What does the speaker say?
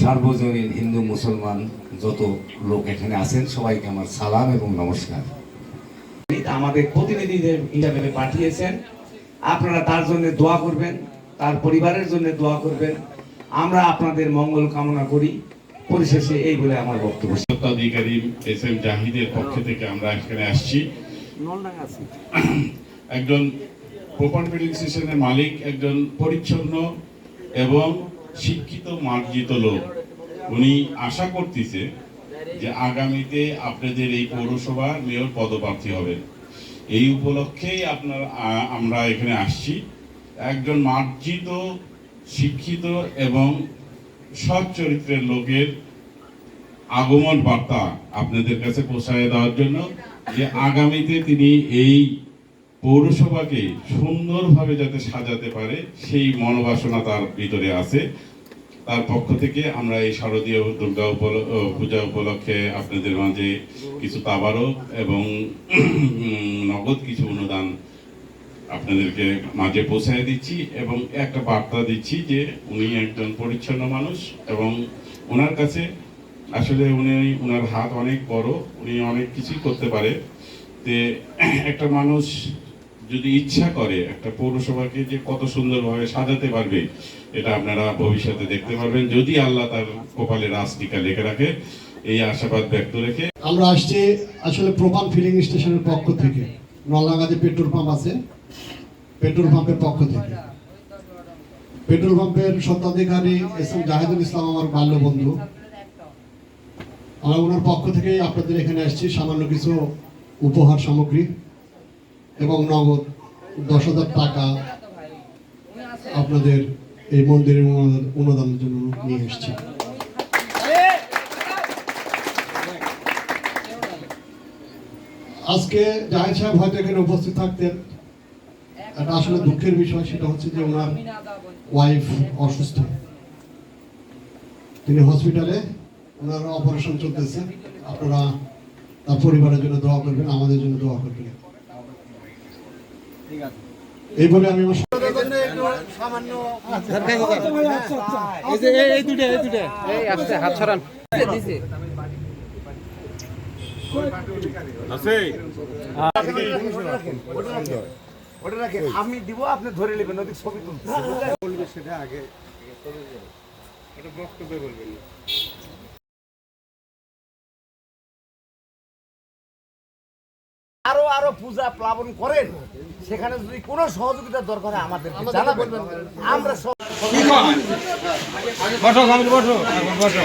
সার্বজনীন হিন্দু মুসলমান যত লোক এখানে আছেন সবাইকে আমার সালাম এবং নমস্কার। আমাদের প্রতিনিধিদের হিসাবে পাঠিয়েছেন। আপনারা তার জন্য দোয়া করবেন তার পরিবারের জন্য দোয়া করবেন। আমরা আপনাদের মঙ্গল কামনা করি। পরিশেষে এই বলে আমার বক্তব্য স্বত্বাধিকারী এস এম জাহিদের পক্ষ থেকে আমরা এখানে আসছি। একজন প্রপার ফিলিং স্টেশনের মালিক একজন পরিচ্ছন্ন এবং শিক্ষিত, মার্জিত লোক। উনি আশা করতেছে যে আগামীতে আপনাদের এই পৌরসভার মেয়র পদপ্রার্থী হবেন। এই উপলক্ষেই আপনার আমরা এখানে আসছি। একজন মার্জিত, শিক্ষিত এবং সৎ চরিত্রের লোকের আগমন বার্তা আপনাদের কাছে পৌঁছায় দেওয়ার জন্য যে আগামীতে তিনি এই পৌরসভাকে সুন্দরভাবে যাতে সাজাতে পারে, সেই মনোবাসনা তার ভিতরে আছে। তার পক্ষ থেকে আমরা এই শারদীয় দুর্গা পূজা উপলক্ষে আপনাদের মাঝে কিছু তাবারক এবং নগদ কিছু অনুদান আপনাদেরকে মাঝে পৌঁছায় দিচ্ছি এবং একটা বার্তা দিচ্ছি যে উনি একজন পরিচ্ছন্ন মানুষ এবং ওনার কাছে আসলে উনি ওনার হাত অনেক বড়, উনি অনেক কিছুই করতে পারে। যে একটা মানুষ যদি ইচ্ছা করে একটা পৌরসভাকে যে কত সুন্দরভাবে সাজাতে পারবে, এটা আপনারা ভবিষ্যতে দেখতে পারবেন। যদি আল্লাহ তার কপালে রাজটিকা লেখে রাখে, এই আশাবাদ ব্যক্ত রেখে আমরা আসছি আসলে প্রপান ফিলিং স্টেশনের পক্ষ থেকে। নলনাগাজে পেট্রোল পাম্প আছে। পেট্রোল পাম্পের পক্ষ থেকে। পেট্রোল পাম্পের স্বত্বাধিকারী এস এম জাহিদুল ইসলাম আমার বাল্য বন্ধু আমরা ওনার পক্ষ থেকেই আপনাদের এখানে আসছি। সামান্য কিছু উপহার সামগ্রী। এবং নগদ দশ হাজার টাকা আপনাদের এই মন্দিরের অনুদান- অনুদানের জন্য নিয়ে এসেছি। আজকে জাহিদ সাহেব হয়তো এখানে উপস্থিত থাকতেন। এটা আসলে দুঃখের বিষয়, সেটা হচ্ছে যে ওনার ওয়াইফ অসুস্থ। তিনি হসপিটালে ওনার অপারেশন চলতেছে। আপনারা তার পরিবারের জন্য দোয়া করবেন, আমাদের জন্য দোয়া করবেন। এই বলে আমি আমার ওটা রাখে আমি দিব আপনি ধরে নেবেন ওদিক ছবি তুলতে। বলবে সেটা আগে আরও আরও পূজা প্লাবন করেন। সেখানে যদি কোনো সহযোগিতার দরকার হয় আমাদের বলবেন। আমরা বসো বসো। বসো।